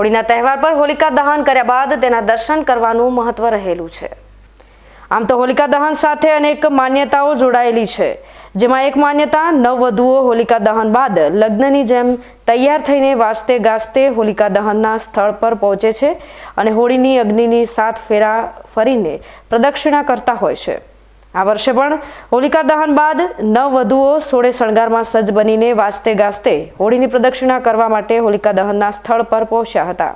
હોળીના તહેવાર પર હોલિકા દહન કર્યા બાદ તેના દર્શન કરવાનું મહત્વ રહેલું છે. આમ તો હોલિકા દહન સાથે અનેક માન્યતાઓ જોડાયેલી છે. જેમાં એક માન્યતા, નવવધુઓ હોલિકા દહન બાદ લગ્નની જેમ તૈયાર થઈને વાજતે ગાજતે હોલિકા દહનના સ્થળ પર પહોંચે છે અને હોળીની અગ્નિની સાત ફેરા ફરીને પ્રદક્ષિણા કરતા હોય છે. આ વર્ષે પણ હોલિકા દહન બાદ નવવધુઓ સોળે શણગારમાં સજ્જ બનીને વાજતે ગાજતે હોળીની પ્રદક્ષિણા કરવા માટે હોલિકા દહનના સ્થળ પર પહોંચ્યા હતા.